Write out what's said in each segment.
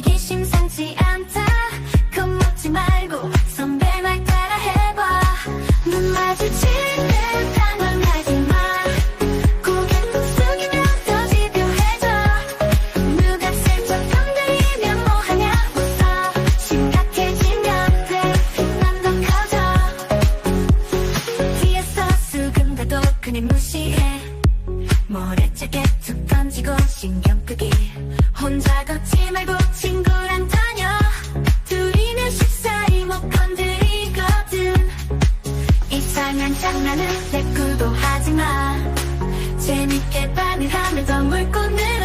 기 심상치 않다. 겁먹지 말고 선배 말 따라 해봐. 눈 마주칠 때 당황하지 마. 고개 푹 숙이면 더 집요해져. 누가 슬쩍 건드리면 뭐하냐 웃어 심각해지면 대피난 더 커져. 뒤에서 수근대도 그냥 무시해. 모래짝에 툭 던지고 신경 끄기. 이상한 장난은 댓글도 하지마. 재밌게 반일하며 더 물고는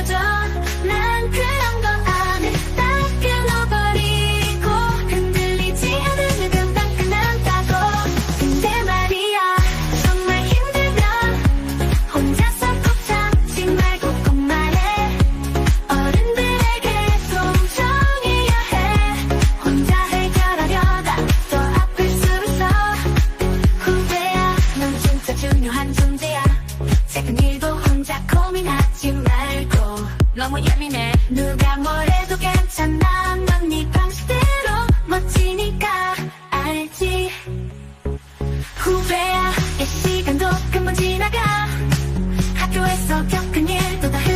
너무 예민해. 누가 뭐래도 괜찮아. 넌 네 방식대로 멋지니까. 알지? 후배야 이 시간도 금방 지나가. 학교에서 겪은 일도 다 해.